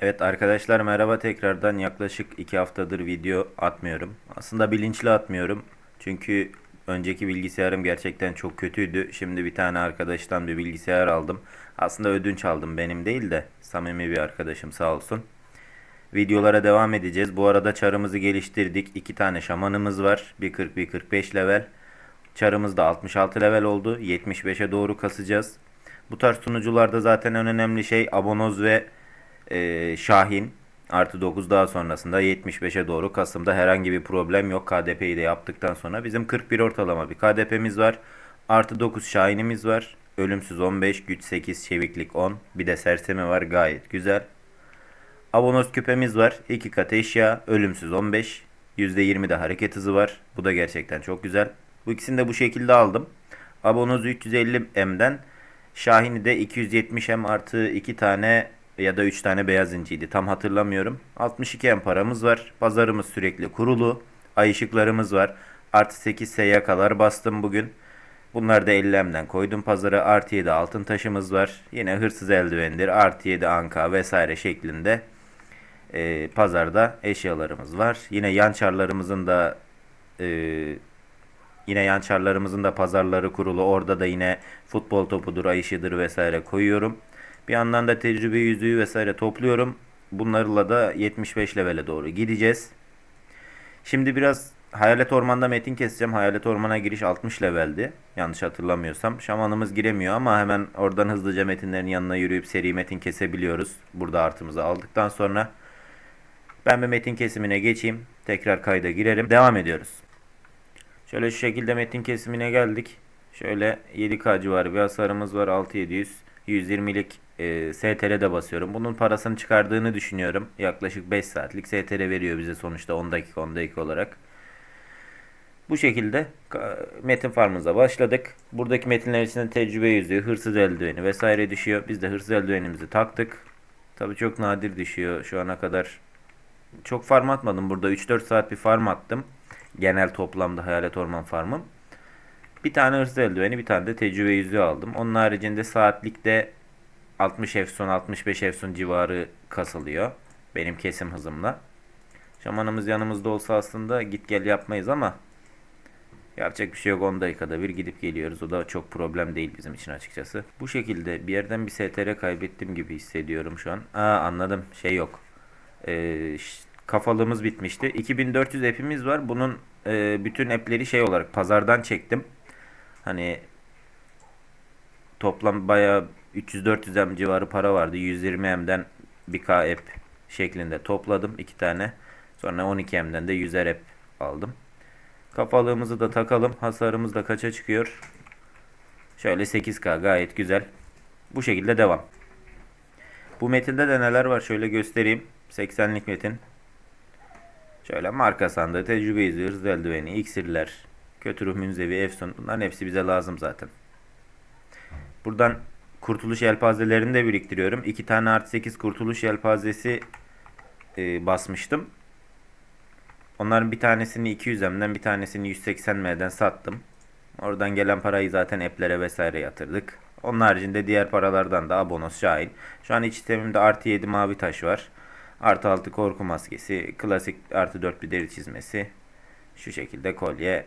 Evet arkadaşlar merhaba tekrardan yaklaşık 2 haftadır video atmıyorum. Aslında bilinçli atmıyorum. Çünkü önceki bilgisayarım gerçekten çok kötüydü. Şimdi bir tane arkadaştan bir bilgisayar aldım. Aslında ödünç aldım benim değil de samimi bir arkadaşım sağ olsun. Videolara devam edeceğiz. Bu arada çarımızı geliştirdik. 2 tane şamanımız var. Bir 40 bir 45 level. Çarımız da 66 level oldu. 75'e doğru kasacağız. Bu tarz sunucularda zaten en önemli şey abonoz ve e, Şahin. Artı 9 daha sonrasında 75'e doğru Kasım'da herhangi bir problem yok. KDP'yi de yaptıktan sonra bizim 41 ortalama bir KDP'miz var. Artı 9 Şahin'imiz var. Ölümsüz 15, güç 8, çeviklik 10. Bir de sersemi var gayet güzel. Abonos küpemiz var. 2 kat eşya. Ölümsüz 15. %20 de hareket hızı var. Bu da gerçekten çok güzel. Bu ikisini de bu şekilde aldım. Abonoz 350M'den Şahin'i de 270M artı 2 tane ya da 3 tane beyaz inciydi. Tam hatırlamıyorum. 62M paramız var. Pazarımız sürekli kurulu. Ay ışıklarımız var. Artı 8 SYK'lar bastım bugün. Bunlar da 50M'den koydum pazara. Artı 7 altın taşımız var. Yine hırsız eldivendir. Artı 7 anka vesaire şeklinde e, pazarda eşyalarımız var. Yine yan çarlarımızın da e, yine yan çarlarımızın da pazarları kurulu. Orada da yine futbol topudur, ay ışığıdır vesaire koyuyorum. Bir yandan da tecrübe yüzüğü vesaire topluyorum. Bunlarla da 75 levele doğru gideceğiz. Şimdi biraz Hayalet Orman'da metin keseceğim. Hayalet Orman'a giriş 60 leveldi. Yanlış hatırlamıyorsam. Şamanımız giremiyor ama hemen oradan hızlıca metinlerin yanına yürüyüp seri metin kesebiliyoruz. Burada artımızı aldıktan sonra. Ben bir metin kesimine geçeyim. Tekrar kayda girelim. Devam ediyoruz. Şöyle şu şekilde metin kesimine geldik. Şöyle 7K civarı bir hasarımız var. 6700. 120'lik e, STR'de basıyorum. Bunun parasını çıkardığını düşünüyorum. Yaklaşık 5 saatlik STR veriyor bize sonuçta 10 dakika 10 dakika olarak. Bu şekilde metin farmımıza başladık. Buradaki metinler içinde tecrübe yüzüğü, hırsız eldiveni vesaire düşüyor. Biz de hırsız eldivenimizi taktık. Tabi çok nadir düşüyor şu ana kadar. Çok farm atmadım burada 3-4 saat bir farm attım. Genel toplamda hayalet orman farmım. Bir tane hırsız eldiveni bir tane de tecrübe yüzüğü aldım. Onun haricinde saatlikte 60 efsun 65 efsun civarı kasılıyor. Benim kesim hızımla. Şamanımız yanımızda olsa aslında git gel yapmayız ama yapacak bir şey yok 10 dakikada bir gidip geliyoruz. O da çok problem değil bizim için açıkçası. Bu şekilde bir yerden bir STR kaybettim gibi hissediyorum şu an. Aa anladım şey yok. Ee, kafalığımız bitmişti. 2400 app'imiz var. Bunun e, bütün app'leri şey olarak pazardan çektim. Hani toplam bayağı 300-400 M civarı para vardı. 120 M'den 1K app şeklinde topladım. iki tane. Sonra 12 M'den de 100'er app aldım. Kafalığımızı da takalım. Hasarımız da kaça çıkıyor? Şöyle 8K gayet güzel. Bu şekilde devam. Bu metinde de neler var şöyle göstereyim. 80'lik metin. Şöyle marka sandığı, tecrübe izliyoruz, hız eldiveni, iksirler, kötü ruh münzevi, efsun bunların hepsi bize lazım zaten. Buradan kurtuluş yelpazelerini de biriktiriyorum. 2 tane artı 8 kurtuluş yelpazesi e, basmıştım. Onların bir tanesini 200 M'den bir tanesini 180 M'den sattım. Oradan gelen parayı zaten app'lere vesaire yatırdık. Onun haricinde diğer paralardan da abonos şahin. Şu an iç sistemimde artı 7 mavi taş var. Artı 6 korku maskesi. Klasik artı 4 bir deri çizmesi. Şu şekilde kolye,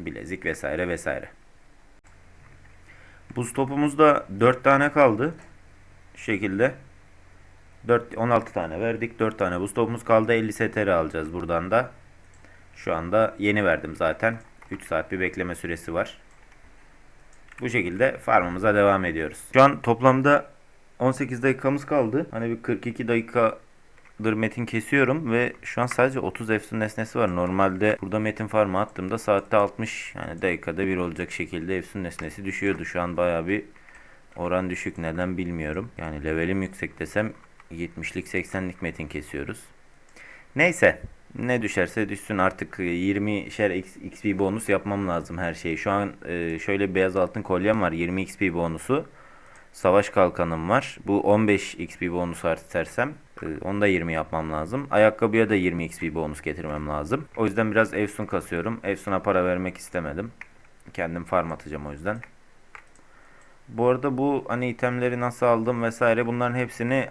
bilezik vesaire vesaire. Buz topumuzda 4 tane kaldı. Şu şekilde. 4, 16 tane verdik. 4 tane buz topumuz kaldı. 50 STR alacağız buradan da. Şu anda yeni verdim zaten. 3 saat bir bekleme süresi var. Bu şekilde farmımıza devam ediyoruz. Şu an toplamda 18 dakikamız kaldı. Hani bir 42 dakika dır metin kesiyorum ve şu an sadece 30 efsun nesnesi var. Normalde burada metin farmı attığımda saatte 60 yani dakikada bir olacak şekilde efsun nesnesi düşüyordu. Şu an baya bir oran düşük neden bilmiyorum. Yani levelim yüksek desem 70'lik 80'lik metin kesiyoruz. Neyse ne düşerse düşsün artık 20 şer XP bonus yapmam lazım her şeyi. Şu an e, şöyle beyaz altın kolyem var 20 XP bonusu. Savaş kalkanım var. Bu 15 XP bonus artersem e, onu da 20 yapmam lazım. Ayakkabıya da 20 XP bonus getirmem lazım. O yüzden biraz Efsun kasıyorum. Efsun'a para vermek istemedim. Kendim farm atacağım o yüzden. Bu arada bu hani itemleri nasıl aldım vesaire bunların hepsini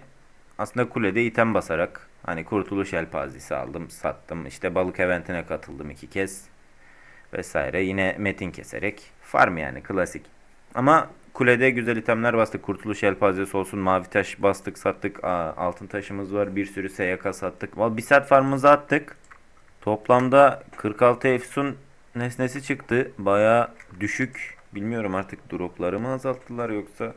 aslında kulede item basarak hani kurtuluş elpazesi aldım, sattım. İşte balık eventine katıldım iki kez vesaire. Yine metin keserek farm yani klasik. Ama kulede güzel itemler bastık. Kurtuluş elpazesi olsun. Mavi taş bastık sattık. Aa, altın taşımız var. Bir sürü SYK sattık. Vallahi bir saat farmımızı attık. Toplamda 46 efsun nesnesi çıktı. Baya düşük. Bilmiyorum artık dropları mı azalttılar yoksa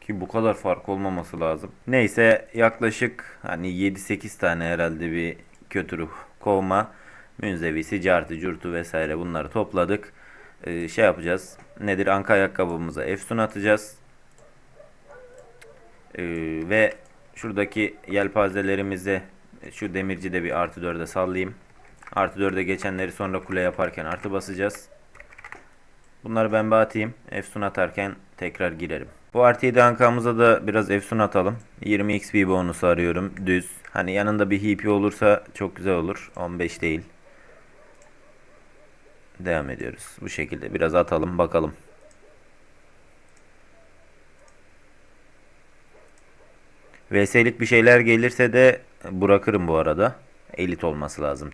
ki bu kadar fark olmaması lazım. Neyse yaklaşık hani 7-8 tane herhalde bir kötü ruh kovma münzevisi, cartı, curtu vesaire bunları topladık. Ee, şey yapacağız. Nedir? Anka ayakkabımıza efsun atacağız. Ee, ve şuradaki yelpazelerimizi şu demirci de bir artı 4'e sallayayım. Artı 4'e geçenleri sonra kule yaparken artı basacağız. Bunları ben bir atayım. Efsun atarken tekrar girerim. Bu artı 7 ankamıza da biraz efsun atalım. 20 XP bonusu arıyorum. Düz. Hani yanında bir HP olursa çok güzel olur. 15 değil. Devam ediyoruz. Bu şekilde biraz atalım bakalım. VS'lik bir şeyler gelirse de bırakırım bu arada. Elit olması lazım.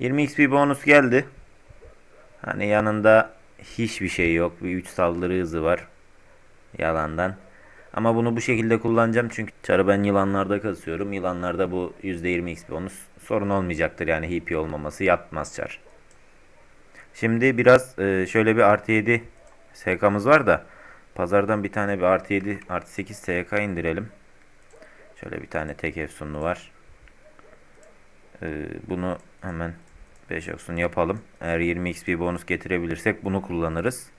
...20 XP bonus geldi. Hani yanında hiçbir şey yok. Bir 3 saldırı hızı var. Yalandan. Ama bunu bu şekilde kullanacağım çünkü çarı ben yılanlarda kasıyorum. Yılanlarda bu %20 XP bonus sorun olmayacaktır yani HP olmaması yatmaz çar. Şimdi biraz e, şöyle bir artı 7 SK'mız var da pazardan bir tane bir artı 7 artı 8 SK indirelim. Şöyle bir tane tek efsunlu var. E, bunu hemen 5 efsun yapalım. Eğer 20 XP bonus getirebilirsek bunu kullanırız.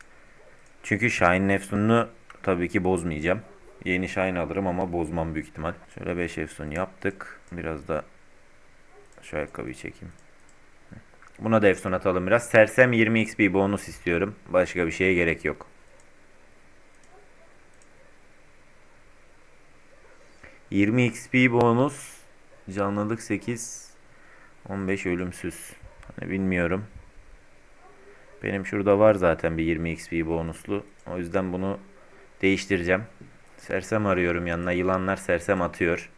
Çünkü Shine'in efsununu tabii ki bozmayacağım. Yeni Shine alırım ama bozmam büyük ihtimal. Şöyle 5 efsun yaptık. Biraz da şu ayakkabıyı çekeyim. Buna da efsun atalım biraz. Sersem 20 XP bonus istiyorum. Başka bir şeye gerek yok. ...20 XP bonus... ...canlılık 8... ...15 ölümsüz... Hani bilmiyorum... ...benim şurada var zaten bir 20 XP bonuslu... ...o yüzden bunu... ...değiştireceğim... ...sersem arıyorum yanına... ...yılanlar sersem atıyor...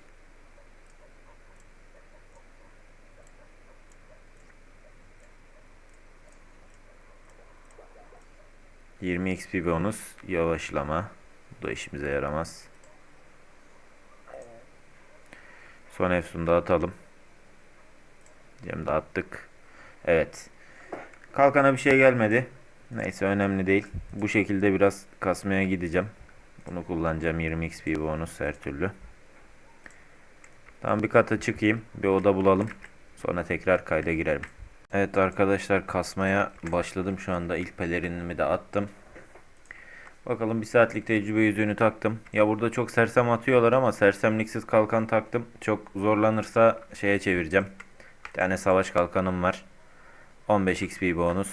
20 XP bonus yavaşlama. Bu da işimize yaramaz. Son efsunu da atalım. Cem de attık. Evet. Kalkana bir şey gelmedi. Neyse önemli değil. Bu şekilde biraz kasmaya gideceğim. Bunu kullanacağım 20 XP bonus her türlü. Tamam bir kata çıkayım. Bir oda bulalım. Sonra tekrar kayda girerim. Evet arkadaşlar kasmaya başladım şu anda ilk pelerinimi de attım. Bakalım bir saatlik tecrübe yüzüğünü taktım. Ya burada çok sersem atıyorlar ama sersemliksiz kalkan taktım. Çok zorlanırsa şeye çevireceğim. Bir tane savaş kalkanım var. 15 XP bonus.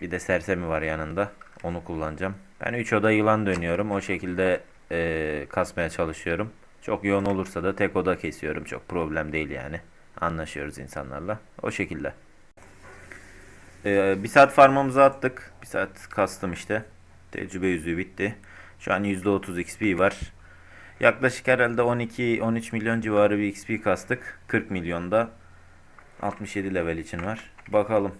Bir de sersemi var yanında. Onu kullanacağım. Ben 3 oda yılan dönüyorum. O şekilde e, kasmaya çalışıyorum. Çok yoğun olursa da tek oda kesiyorum. Çok problem değil yani. Anlaşıyoruz insanlarla. O şekilde. Ee, bir saat farmamızı attık. Bir saat kastım işte. Tecrübe yüzüğü bitti. Şu an %30 XP var. Yaklaşık herhalde 12-13 milyon civarı bir XP kastık. 40 milyonda 67 level için var. Bakalım.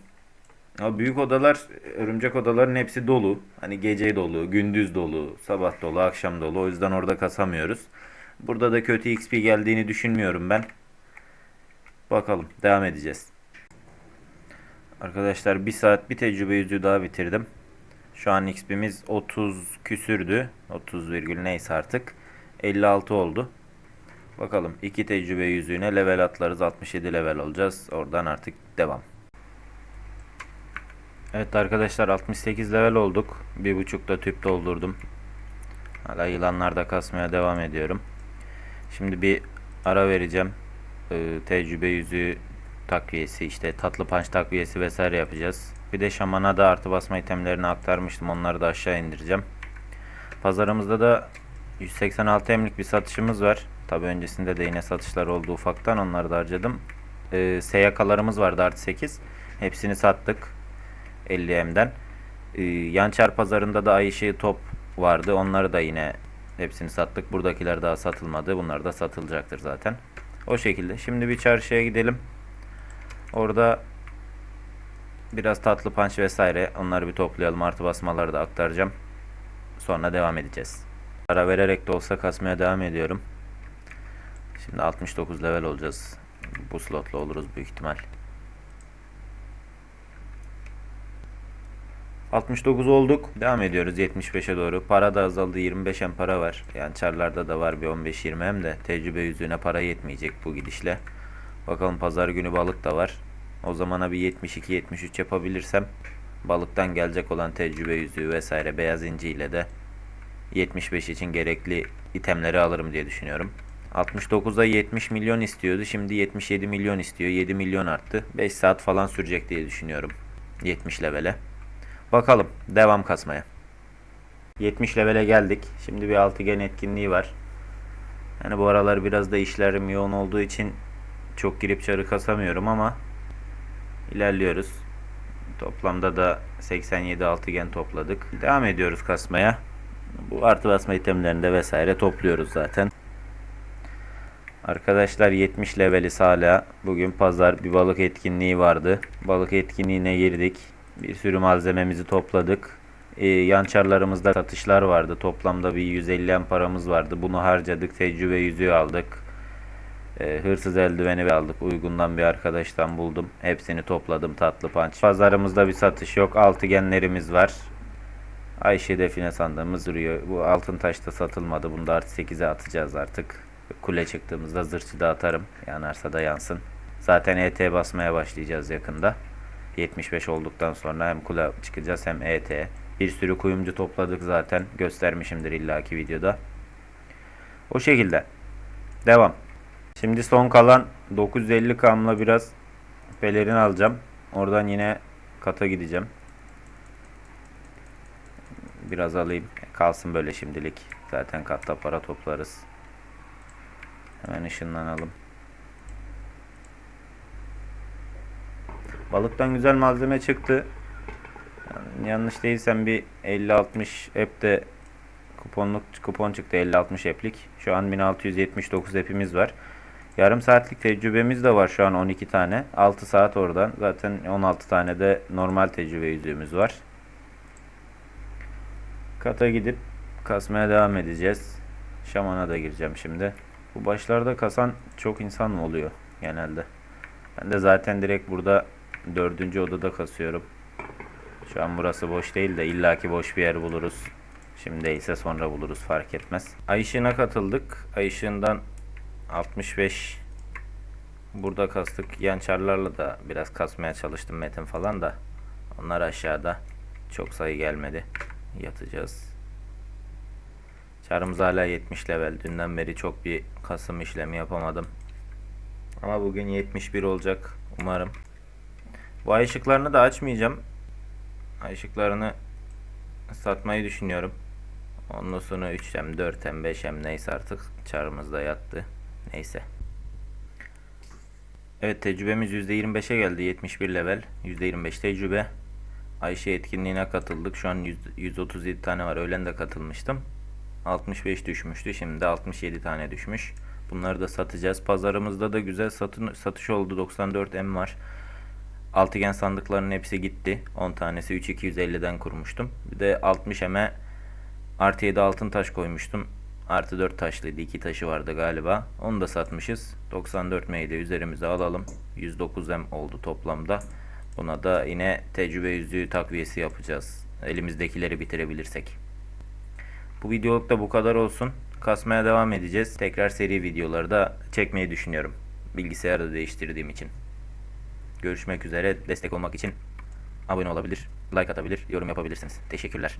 Ama büyük odalar, örümcek odaların hepsi dolu. Hani gece dolu, gündüz dolu, sabah dolu, akşam dolu. O yüzden orada kasamıyoruz. Burada da kötü XP geldiğini düşünmüyorum ben. Bakalım devam edeceğiz. Arkadaşlar bir saat bir tecrübe yüzüğü daha bitirdim. Şu an XP'miz 30 küsürdü. 30 virgül neyse artık. 56 oldu. Bakalım iki tecrübe yüzüğüne level atlarız. 67 level olacağız. Oradan artık devam. Evet arkadaşlar 68 level olduk. Bir buçukta tüp doldurdum. Hala yılanlarda kasmaya devam ediyorum. Şimdi bir ara vereceğim e, tecrübe yüzüğü takviyesi işte tatlı panç takviyesi vesaire yapacağız. Bir de şamana da artı basma itemlerini aktarmıştım. Onları da aşağı indireceğim. Pazarımızda da 186 emlik bir satışımız var. Tabi öncesinde de yine satışlar oldu ufaktan. Onları da harcadım. e, SYK'larımız vardı artı 8. Hepsini sattık 50M'den. E, Yançar pazarında da ay ışığı top vardı. Onları da yine hepsini sattık. Buradakiler daha satılmadı. Bunlar da satılacaktır zaten. O şekilde. Şimdi bir çarşıya gidelim. Orada biraz tatlı punch vesaire onları bir toplayalım. Artı basmaları da aktaracağım. Sonra devam edeceğiz. Ara vererek de olsa kasmaya devam ediyorum. Şimdi 69 level olacağız. Bu slotla oluruz büyük ihtimal. 69 olduk. Devam ediyoruz 75'e doğru. Para da azaldı. 25 hem para var. Yani çarlarda da var bir 15-20 hem de tecrübe yüzüğüne para yetmeyecek bu gidişle. Bakalım pazar günü balık da var. O zamana bir 72-73 yapabilirsem balıktan gelecek olan tecrübe yüzüğü vesaire beyaz inci ile de 75 için gerekli itemleri alırım diye düşünüyorum. 69'da 70 milyon istiyordu. Şimdi 77 milyon istiyor. 7 milyon arttı. 5 saat falan sürecek diye düşünüyorum. 70 levele. Bakalım. Devam kasmaya. 70 levele geldik. Şimdi bir altıgen etkinliği var. Yani bu aralar biraz da işlerim yoğun olduğu için çok girip çarı kasamıyorum ama ilerliyoruz. Toplamda da 87 altıgen topladık. Devam ediyoruz kasmaya. Bu artı basma itemlerini de vesaire topluyoruz zaten. Arkadaşlar 70 leveliz hala. Bugün pazar bir balık etkinliği vardı. Balık etkinliğine girdik. Bir sürü malzememizi topladık. Ee, yançarlarımızda satışlar vardı. Toplamda bir 150 en paramız vardı. Bunu harcadık. Tecrübe yüzüğü aldık. Ee, hırsız eldiveni aldık. Uygundan bir arkadaştan buldum. Hepsini topladım tatlı panç. Pazarımızda bir satış yok. Altıgenlerimiz var. Ayşe define sandığımız duruyor. Bu altın taşta satılmadı. Bunu da artı 8'e atacağız artık. Kule çıktığımızda zırhçı da atarım. Yanarsa da yansın. Zaten ET basmaya başlayacağız yakında. 75 olduktan sonra hem kule çıkacağız hem ET. Bir sürü kuyumcu topladık zaten. Göstermişimdir illaki videoda. O şekilde. Devam. Şimdi son kalan 950 kamla biraz pelerin alacağım. Oradan yine kata gideceğim. Biraz alayım. Kalsın böyle şimdilik. Zaten katta para toplarız. Hemen ışınlanalım. Balıktan güzel malzeme çıktı. Yani yanlış değilsem bir 50-60 app de kuponluk kupon çıktı 50-60 app'lik. Şu an 1679 app'imiz var. Yarım saatlik tecrübemiz de var şu an 12 tane. 6 saat oradan. Zaten 16 tane de normal tecrübe yüzüğümüz var. Kata gidip kasmaya devam edeceğiz. Şamana da gireceğim şimdi. Bu başlarda kasan çok insan mı oluyor genelde? Ben de zaten direkt burada dördüncü odada kasıyorum. Şu an burası boş değil de illaki boş bir yer buluruz. Şimdi ise sonra buluruz fark etmez. Ay katıldık. Ay ışığından 65 burada kastık. Yan çarlarla da biraz kasmaya çalıştım metin falan da. Onlar aşağıda. Çok sayı gelmedi. Yatacağız. Çarımız hala 70 level. Dünden beri çok bir kasım işlemi yapamadım. Ama bugün 71 olacak. Umarım. Bu ay ışıklarını da açmayacağım. Ay ışıklarını satmayı düşünüyorum. Ondan sonra 3M, 4M, 5M neyse artık çarımız da yattı. Neyse. Evet tecrübemiz %25'e geldi. 71 level. %25 tecrübe. Ayşe etkinliğine katıldık. Şu an 100 137 tane var. Öğlen de katılmıştım. 65 düşmüştü. Şimdi de 67 tane düşmüş. Bunları da satacağız. Pazarımızda da güzel satın, satış oldu. 94 M var. Altıgen sandıkların hepsi gitti. 10 tanesi 3250'den kurmuştum. Bir de 60 M'e artı 7 altın taş koymuştum. Artı 4 taşlıydı. 2 taşı vardı galiba. Onu da satmışız. 94 M'yi de üzerimize alalım. 109 M oldu toplamda. Buna da yine tecrübe yüzüğü takviyesi yapacağız. Elimizdekileri bitirebilirsek. Bu videoluk da bu kadar olsun. Kasmaya devam edeceğiz. Tekrar seri videoları da çekmeyi düşünüyorum. Bilgisayarı da değiştirdiğim için. Görüşmek üzere. Destek olmak için abone olabilir, like atabilir, yorum yapabilirsiniz. Teşekkürler.